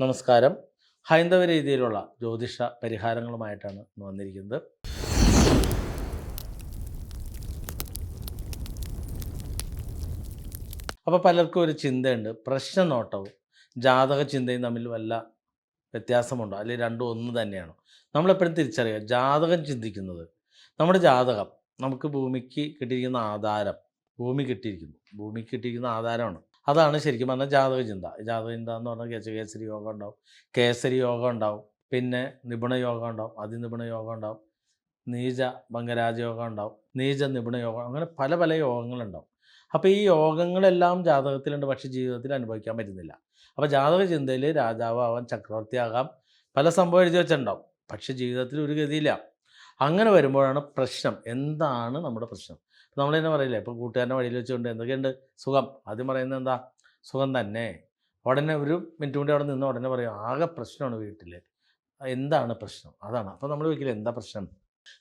നമസ്കാരം. ഹൈന്ദവ രീതിയിലുള്ള ജ്യോതിഷ പരിഹാരങ്ങളുമായിട്ടാണ് ഇന്ന് വന്നിരിക്കുന്നത്. അപ്പോൾ പലർക്കും ഒരു ചിന്തയുണ്ട്. പ്രശ്ന നോട്ടവും ജാതക ചിന്തയും തമ്മിൽ വല്ല വ്യത്യാസമുണ്ടോ? അല്ലെങ്കിൽ രണ്ടും ഒന്ന് തന്നെയാണോ? നമ്മളെപ്പോഴും തിരിച്ചറിയുക. ജാതകം ചിന്തിക്കുന്നത് നമ്മുടെ ജാതകം. നമുക്ക് ഭൂമിക്ക് കിട്ടിയിരിക്കുന്ന ആധാരം. ഭൂമി കിട്ടിയിരിക്കുന്നു. ഭൂമിക്ക് കിട്ടിയിരിക്കുന്ന ആധാരമാണ്. അതാണ് ശരിക്കും പറഞ്ഞാൽ ജാതക ചിന്ത. ജാതക ചിന്ത എന്ന് പറഞ്ഞാൽ ഗജകേസരി യോഗം ഉണ്ടാവും. കേസരി യോഗം ഉണ്ടാവും. പിന്നെ നിപുണ യോഗം ഉണ്ടാവും. അതിനിപുണ യോഗം ഉണ്ടാവും. നീച ഭംഗരാജയോഗം ഉണ്ടാവും. നീച നിപുണ യോഗം അങ്ങനെ പല പല യോഗങ്ങളുണ്ടാവും അപ്പോൾ ഈ യോഗങ്ങളെല്ലാം ജാതകത്തിലുണ്ട്. പക്ഷേ ജീവിതത്തിൽ അനുഭവിക്കാൻ പറ്റുന്നില്ല. അപ്പോൾ ജാതക ചിന്തയിൽ രാജാവാകാം ചക്രവർത്തിയാകാം. പല സംഭവം എഴുതി വെച്ചിട്ടുണ്ടാവും. പക്ഷേ ജീവിതത്തിൽ ഒരു ഗതിയില്ല. അങ്ങനെ വരുമ്പോഴാണ് പ്രശ്നം. എന്താണ് നമ്മുടെ പ്രശ്നം? നമ്മൾ തന്നെ പറയില്ലേ ഇപ്പോൾ കൂട്ടുകാരന്റെ വഴിയിൽ വെച്ചുകൊണ്ട് എന്തൊക്കെയുണ്ട്? സുഖം. ആദ്യം പറയുന്നത് എന്താ? സുഖം തന്നെ. ഉടനെ ഒരു മിനിറ്റ് കൂടി അവിടെ നിന്ന് ഉടനെ പറയും ആകെ പ്രശ്നമാണ് വീട്ടിൽ എന്താണ് പ്രശ്നം? അതാണ്. അപ്പോൾ നമ്മൾ ചോദിക്കില്ല എന്താ പ്രശ്നം?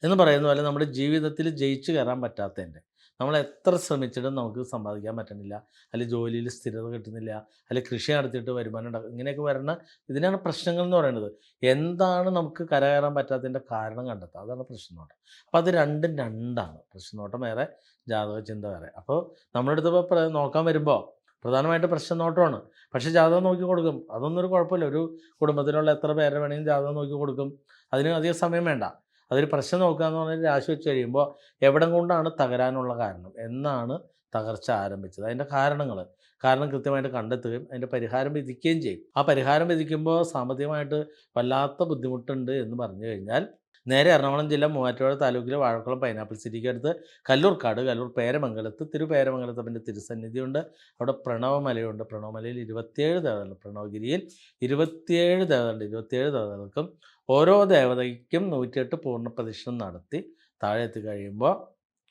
എന്ന് പറയുന്ന പോലെ നമ്മുടെ ജീവിതത്തിൽ ജയിച്ചു കയറാൻ പറ്റാത്തതിന്റെ നമ്മൾ എത്ര ശ്രമിച്ചിട്ടും നമുക്ക് സമ്പാദിക്കാൻ പറ്റുന്നില്ല അല്ലെങ്കിൽ ജോലിയിൽ സ്ഥിരത കിട്ടുന്നില്ല അല്ലെങ്കിൽ കൃഷി നടത്തിയിട്ട് വരുമാനം ഉണ്ടാക്കും ഇങ്ങനെയൊക്കെ വരുന്ന ഇതിനാണ് പ്രശ്നങ്ങൾ എന്ന് പറയുന്നത്. എന്താണ് നമുക്ക് കരകയറാൻ പറ്റാത്തതിന്റെ കാരണം കണ്ടെത്തുക? അതാണ് പ്രശ്നനോട്ടം. അപ്പോൾ അത് രണ്ടും രണ്ടാണ്. പ്രശ്നനോട്ടം വേറെ ജാതക ചിന്ത വേറെ. അപ്പോൾ നമ്മുടെ അടുത്ത് ഇപ്പോൾ നോക്കാൻ വരുമ്പോൾ പ്രധാനമായിട്ട് പ്രശ്നനോട്ടമാണ്. പക്ഷേ ജാതകം നോക്കി കൊടുക്കും. അതൊന്നും ഒരു കുഴപ്പമില്ല. ഒരു കുടുംബത്തിലുള്ള എത്ര പേരെ വേണമെങ്കിലും ജാതകം നോക്കി കൊടുക്കും. അതിന് അധികം സമയം വേണ്ട. അതൊരു പ്രശ്നം നോക്കുക എന്ന് പറഞ്ഞാൽ രാശി വെച്ച് കഴിയുമ്പോൾ എവിടെ കൊണ്ടാണ് തകരാനുള്ള കാരണം? എന്നാണ് തകർച്ച ആരംഭിച്ചത്. അതിന്റെ കാരണങ്ങൾ. കാരണം കൃത്യമായിട്ട് കണ്ടെത്തുകയും അതിന്റെ പരിഹാരം വിധിക്കുകയും ചെയ്യും. ആ പരിഹാരം വിധിക്കുമ്പോൾ സാമ്പത്തികമായിട്ട് വല്ലാത്ത ബുദ്ധിമുട്ടുണ്ട് എന്ന് പറഞ്ഞു കഴിഞ്ഞാൽ നേരെ എറണാകുളം ജില്ല മൂവാറ്റുപുഴ താലൂക്കിലെ വാഴക്കുളം പൈനാപ്പിൾ സിറ്റിക്ക് അടുത്ത് കല്ലൂർക്കാട് കല്ലൂർ പേരമംഗലത്ത് തിരുപേരമംഗലത്തപ്പന്റെ തിരുസന്നിധിയുണ്ട്. അവിടെ പ്രണവമലയുണ്ട്. പ്രണവമലയിൽ ഇരുപത്തിയേഴ് ദേവതകൾ പ്രണവഗിരിയിൽ ഇരുപത്തിയേഴ് ദേവതകളുണ്ട്. ഇരുപത്തിയേഴ് ദേവതകൾക്കും ഓരോ ദേവതയ്ക്കും നൂറ്റിയെട്ട് പൂർണ പ്രദക്ഷിണം നടത്തി താഴെ എത്തി കഴിയുമ്പോൾ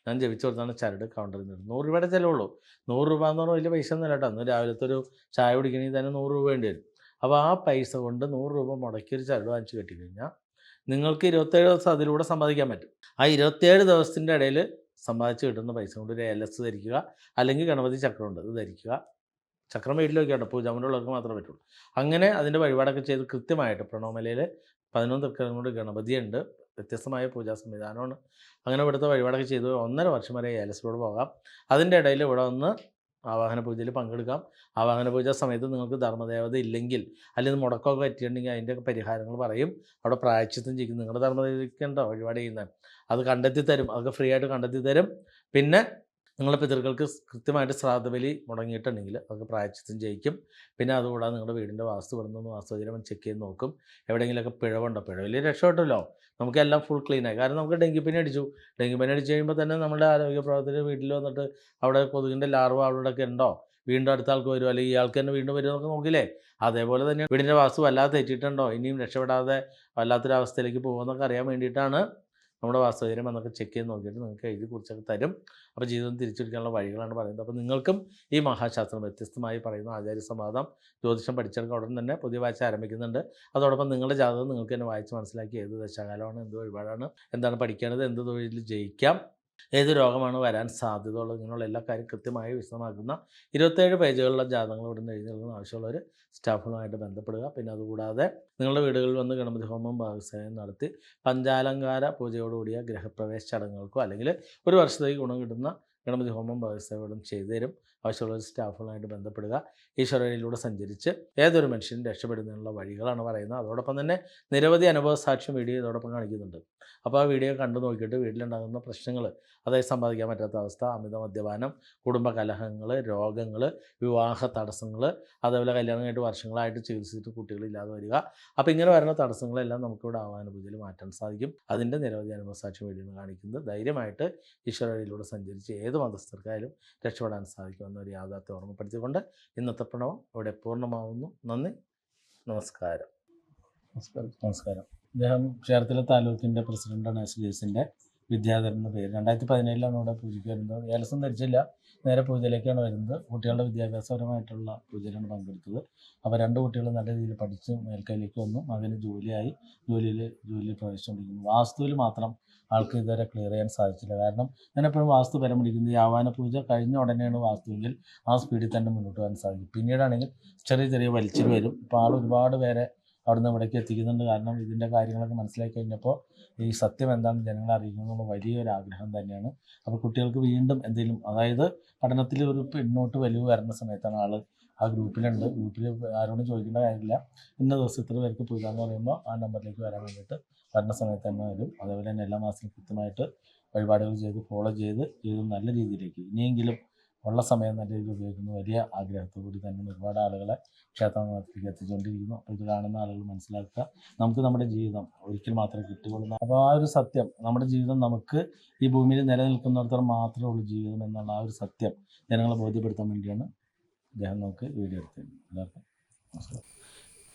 ഞാൻ ജപിച്ചു കൊടുത്താണ് ചരട് കൗണ്ടറിൽ നിന്ന് നൂറ് രൂപയുടെ ചിലവുള്ളൂ നൂറ് രൂപ എന്ന് പറഞ്ഞാൽ വലിയ പൈസ ഒന്നും കേട്ടോ. അന്ന് രാവിലത്തെ ഒരു ചായ കുടിക്കണമെങ്കിൽ തന്നെ നൂറ് രൂപ വേണ്ടി വരും. അപ്പോൾ ആ പൈസ കൊണ്ട് നൂറ് രൂപ മുടക്കി ഒരു ചരട് വാങ്ങിച്ച് കെട്ടിക്കഴിഞ്ഞാൽ നിങ്ങൾക്ക് ഇരുപത്തേഴ് ദിവസം അതിലൂടെ സമ്പാദിക്കാൻ പറ്റും. ആ ഇരുപത്തേഴ് ദിവസത്തിന്റെ ഇടയിൽ സമ്പാദിച്ച് കിട്ടുന്ന പൈസ കൊണ്ട് ഒരു എൽ എസ് ധരിക്കുക അല്ലെങ്കിൽ ഗണപതി ചക്രമുണ്ട് അത് ധരിക്കുക. ചക്രം വീട്ടിൽ വെക്കട്ടോ പൂജാമുള്ളവർക്ക് മാത്രമേ പറ്റുള്ളൂ. അങ്ങനെ അതിന്റെ വഴിപാടൊക്കെ ചെയ്ത് കൃത്യമായിട്ട് പ്രണവമലയിൽ പതിനൊന്ന് തൃക്കരം കൊണ്ട് ഗണപതിയുണ്ട് വ്യത്യസ്തമായ പൂജാ സംവിധാനമാണ്. അങ്ങനെ ഇവിടുത്തെ വഴിപാടൊക്കെ ചെയ്ത് ഒന്നര വർഷം വരെ ഏലസിലൂടെ പോകാം. അതിന്റെ ഇടയിൽ ഇവിടെ വന്ന് ആവാഹന പൂജയിൽ പങ്കെടുക്കാം. ആവാഹന പൂജ സമയത്ത് നിങ്ങൾക്ക് ധർമ്മദേവത ഇല്ലെങ്കിൽ അല്ലെങ്കിൽ മുടക്കമൊക്കെ പറ്റിയിട്ടുണ്ടെങ്കിൽ അതിന്റെ പരിഹാരങ്ങൾ പറയും. അവിടെ പ്രായച്ചിത്തം ചെയ്യും നിങ്ങളുടെ ധർമ്മദേവിക്കേണ്ട വഴിപാട് ചെയ്യുന്നത് അത് കണ്ടെത്തി തരും അതൊക്കെ ഫ്രീ ആയിട്ട് കണ്ടെത്തി തരും പിന്നെ നിങ്ങളുടെ പിതൃക്കൾക്ക് കൃത്യമായിട്ട് ശ്രാദ്ധബലി മുടങ്ങിയിട്ടുണ്ടെങ്കിൽ അവർക്ക് പ്രായച്ചിത്തം ജയിക്കും. പിന്നെ അതുകൂടാതെ നിങ്ങളുടെ വീടിന്റെ വാസ്തു വരുന്നൊന്ന് വാസ്തുചര്യം ചെക്ക് ചെയ്ത് നോക്കും. എവിടെയെങ്കിലുമൊക്കെ പിഴവുണ്ടോ? പിഴവിൽ രക്ഷപ്പെട്ടല്ലോ. നമുക്കെല്ലാം ഫുൾ ക്ലീനായി കാരണം നമുക്ക് ഡെങ്കിപ്പനി അടിച്ചു. ഡെങ്കിപ്പനി അടിച്ചു കഴിയുമ്പോൾ തന്നെ നമ്മുടെ ആരോഗ്യ പ്രവർത്തകർ വീട്ടിൽ വന്നിട്ട് അവിടെ കൊതുകിന്റെ ലാർവ അവിടെയൊക്കെ ഉണ്ടോ? വീണ്ടും അടുത്ത ആൾക്ക് വരുമോ അല്ലെങ്കിൽ ഇയാൾക്ക് തന്നെ വീണ്ടും വരുമോ എന്നൊക്കെ നോക്കില്ലേ? അതേപോലെ തന്നെ വീടിന്റെ വാസ്തു വല്ലാതെ തെറ്റിയിട്ടുണ്ടോ? ഇനിയും രക്ഷപ്പെടാതെ വല്ലാത്തൊരവസ്ഥയിലേക്ക് പോകുമെന്നൊക്കെ അറിയാൻ വേണ്ടിയിട്ടാണ് നമ്മുടെ വാസ്തവചര്യം എന്നൊക്കെ ചെക്ക് ചെയ്ത് നോക്കിയിട്ട് നിങ്ങൾക്ക് എഴുതി കുറിച്ചൊക്കെ തരും. അപ്പോൾ ജീവിതം തിരിച്ചെടുക്കാനുള്ള വഴികളാണ് പറയുന്നത്. അപ്പോൾ നിങ്ങൾക്കും ഈ മഹാശാസ്ത്രം വ്യത്യസ്തമായി പറയുന്ന ആചാര്യ സമാധാനം ജ്യോതിഷം പഠിച്ചെടുക്കുക ഉടൻ തന്നെ പുതിയ വായിച്ച ആരംഭിക്കുന്നുണ്ട്. അതോടൊപ്പം നിങ്ങളുടെ ജാതകം നിങ്ങൾക്ക് തന്നെ വായിച്ച് മനസ്സിലാക്കി ഏത് ദശാകാലമാണ് എന്ത് വഴിപാടാണ് എന്താണ് പഠിക്കേണ്ടത് എന്ത് തൊഴിൽ ജയിക്കാം. ഏത് രോഗമാണ് വരാൻ സാധ്യതയുള്ളത് ഇങ്ങനെയുള്ള എല്ലാ കാര്യം കൃത്യമായി വിശദമാക്കുന്ന ഇരുപത്തേഴ് പേജുകളുള്ള ജാതകങ്ങൾ ഇവിടെ നിന്ന് എഴുതി നൽകുന്ന ആവശ്യമുള്ളവർ സ്റ്റാഫുമായിട്ട് ബന്ധപ്പെടുക. പിന്നെ അതുകൂടാതെ നിങ്ങളുടെ വീടുകളിൽ വന്ന് ഗണപതി ഹോമം ഭാഗസേനം നടത്തി പഞ്ചാലങ്കാര പൂജയോടുകൂടിയ ഗ്രഹപ്രവേശ ചടങ്ങുകൾക്കോ അല്ലെങ്കിൽ ഒരു വർഷത്തേക്ക് ഗുണം കിട്ടുന്ന ഗണപതി ഹോമം ഭാഗസേവനം ചെയ്തു തരും ആവശ്യമുള്ള സ്റ്റാഫുകളായിട്ട് ബന്ധപ്പെടുക. ഈശ്വരയിലൂടെ സഞ്ചരിച്ച് ഏതൊരു മനുഷ്യനും രക്ഷപ്പെടുന്നതിനുള്ള വഴികളാണ് പറയുന്നത്. അതോടൊപ്പം തന്നെ നിരവധി അനുഭവ സാക്ഷ്യം വീഡിയോ ഇതോടൊപ്പം കാണിക്കുന്നുണ്ട്. അപ്പോൾ ആ വീഡിയോ കണ്ടു നോക്കിയിട്ട് വീട്ടിലുണ്ടാകുന്ന പ്രശ്നങ്ങൾ അതായത് സമ്പാദിക്കാൻ പറ്റാത്ത അവസ്ഥ അമിത മദ്യപാനം കുടുംബ കലഹങ്ങൾ രോഗങ്ങൾ വിവാഹ തടസ്സങ്ങൾ അതേപോലെ കല്യാണം കഴിഞ്ഞിട്ട് വർഷങ്ങളായിട്ട് ചികിത്സിച്ചിട്ട് കുട്ടികളില്ലാതെ വരിക. അപ്പോൾ ഇങ്ങനെ വരുന്ന തടസ്സങ്ങളെല്ലാം നമുക്കിവിടെ ആവാനുഭൂതിയിൽ മാറ്റാൻ സാധിക്കും. അതിന്റെ നിരവധി അനുഭവ സാക്ഷ്യം വീഡിയോ കാണിക്കുന്നത് ധൈര്യമായിട്ട് ഈശ്വരയിലൂടെ സഞ്ചരിച്ച് ഏത് മതസ്ഥർക്കായാലും രക്ഷപ്പെടാൻ ഒരു യാഥാർത്ഥ്യം ഓർമ്മപ്പെടുത്തിക്കൊണ്ട് ഇന്നത്തെ പ്രണവം ഇവിടെ പൂർണമാവുന്നു. നന്ദി. നമസ്കാരം. നമസ്കാരം. നമസ്കാരം. അദ്ദേഹം ചേർത്തല താലൂക്കിന്റെ പ്രസിഡന്റാണ് എസ് ഡി എസിന്റെ വിദ്യാധരന്റെ പേര്. രണ്ടായിരത്തി പതിനേഴിലാണ് ഇവിടെ പൂജയ്ക്ക് വരുന്നത്. ഏലസം ധരിച്ചില്ല. നേരെ പൂജയിലേക്കാണ് വരുന്നത്. കുട്ടികളുടെ വിദ്യാഭ്യാസപരമായിട്ടുള്ള പൂജയിലാണ് പങ്കെടുത്തത്. അപ്പോൾ രണ്ട് കുട്ടികൾ നല്ല രീതിയിൽ പഠിച്ച് മേൽക്കൈയിലേക്ക് വന്നു. മകന് ജോലിയായി. ജോലിയിൽ ജോലിയിൽ പ്രവേശിച്ചുകൊണ്ടിരിക്കുന്നു. വാസ്തുവിൽ മാത്രം ആൾക്ക് ഇതുവരെ ക്ലിയർ ചെയ്യാൻ സാധിച്ചില്ല. കാരണം ഞാൻ എപ്പോഴും വാസ്തു പരം പിടിക്കുന്നത് ഈ ആവാന പൂജ കഴിഞ്ഞ ഉടനെയാണ് വാസ്തുവെങ്കിൽ ആ സ്പീഡിൽ തന്നെ മുന്നോട്ട് പോകാൻ സാധിക്കും. പിന്നീടാണെങ്കിൽ ചെറിയ ചെറിയ വലിച്ചിൽ വരും. ഇപ്പോൾ ആൾ ഒരുപാട് പേരെ അവിടുന്ന് ഇവിടേക്ക് എത്തിക്കുന്നുണ്ട്. കാരണം ഇതിന്റെ കാര്യങ്ങളൊക്കെ മനസ്സിലാക്കി കഴിഞ്ഞപ്പോൾ ഈ സത്യം എന്താണെന്ന് ജനങ്ങളെ അറിയിക്കണമെന്നുള്ള വലിയൊരു ആഗ്രഹം തന്നെയാണ്. അപ്പോൾ കുട്ടികൾക്ക് വീണ്ടും എന്തെങ്കിലും അതായത് പഠനത്തിൽ ഒരു പിന്നോട്ട് വലിവ് വരുന്ന സമയത്താണ് ആൾ ആ ഗ്രൂപ്പിലുണ്ട്. ഗ്രൂപ്പിൽ ആരോടും ചോദിക്കേണ്ട കാര്യമില്ല. ഇന്ന ദിവസം ഇത്ര പേർക്ക് പോയില്ലാന്ന് പറയുമ്പോൾ ആ നമ്പറിലേക്ക് വരാൻ വേണ്ടിയിട്ട് വരുന്ന സമയത്ത് തന്നെ വരും. അതേപോലെ തന്നെ എല്ലാ മാസവും കൃത്യമായിട്ട് വഴിപാടുകൾ ചെയ്ത് ഫോളോ ചെയ്ത് ചെയ്ത് നല്ല രീതിയിലേക്ക്. ഇനിയെങ്കിലും ഉള്ള സമയം നല്ല രീതിയിൽ ഉപയോഗിക്കുന്നു വലിയ ആഗ്രഹത്തോടുകൂടി തന്നെ ഒരുപാട് ആളുകളെ ക്ഷേത്രത്തിലേക്ക് എത്തിച്ചുകൊണ്ടിരിക്കുന്നു അപ്പോൾ ഇത് കാണുന്ന ആളുകൾ മനസ്സിലാക്കുക. നമുക്ക് നമ്മുടെ ജീവിതം ഒരിക്കൽ മാത്രമേ കിട്ടുകയുള്ളൂ അപ്പോൾ ആ ഒരു സത്യം നമ്മുടെ ജീവിതം നമുക്ക് ഈ ഭൂമിയിൽ നിലനിൽക്കുന്നിടത്തോളം മാത്രമേ ഉള്ളൂ ജീവിതം എന്നുള്ള ആ ഒരു സത്യം ജനങ്ങളെ ബോധ്യപ്പെടുത്താൻ വേണ്ടിയാണ് അദ്ദേഹം നമുക്ക് വീഡിയോ എടുത്തത് എല്ലാവർക്കും നമസ്കാരം.